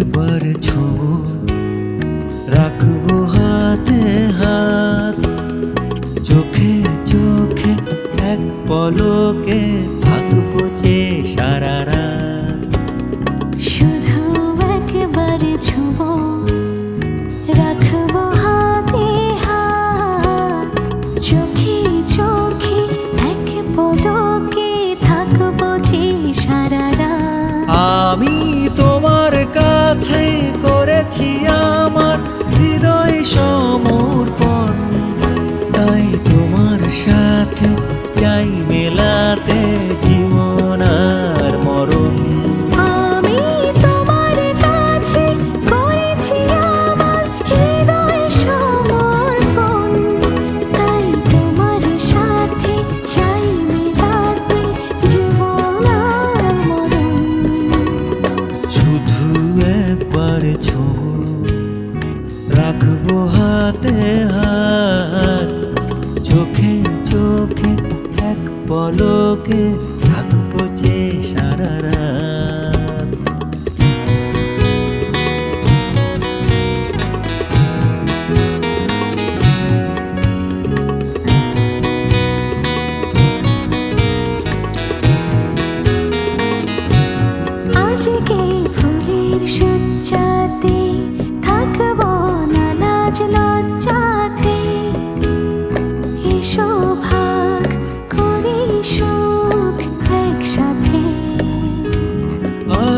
একবার ছোঁবো রাখব হাতে হাত। চোখে চোখে এক পলকে থাকব যে সারা রাত। শুধু একবারে ছুব রাখব হাতে হাত। চোখে চোখে এক পলকে থাকব যে সারা রাত। আমি কাছে করেছি আমার হৃদয় সমর্পণ। তাই তোমার সাথে চাই রাখব হাতে হাত। চোখে চোখে এক পলকে থাকব যে সারা রাত।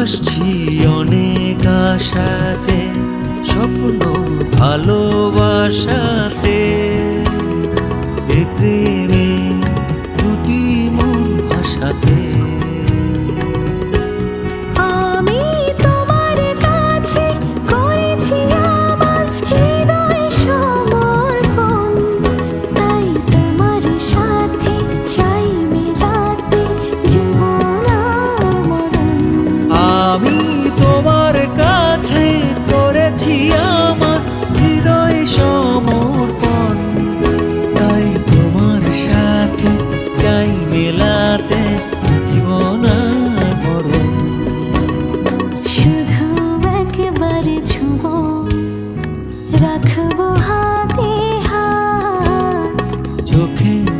আসছি অনেক আশাতে স্বপ্ন ভালোবাসাতে।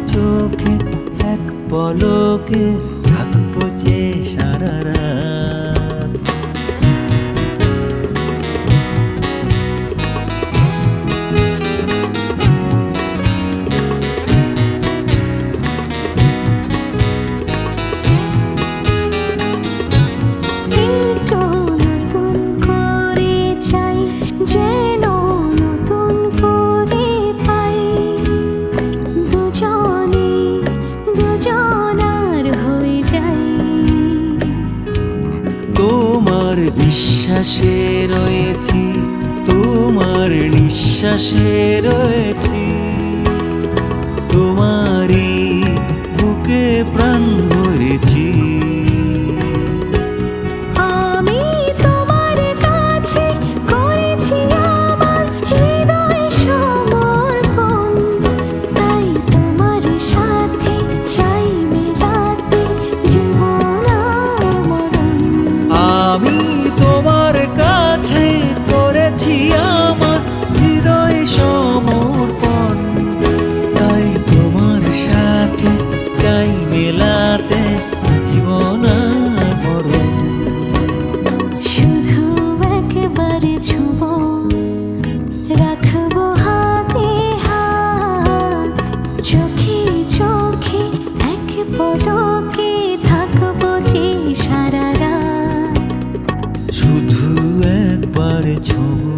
চোখে এক পলকে থাকব যে সারা বিশ্বাসে রয়েছি তোমার নিঃশ্বাসে রয়েছি। তোমারই বুকে প্রাণ সাথে চাই মেলাতে জীবন মরণ। শুধু একবারে ছুব রাখব হাতে হাত চোখে চোখে এক পলকে থাকব যে সারা রাত। শুধু একবার ছোঁব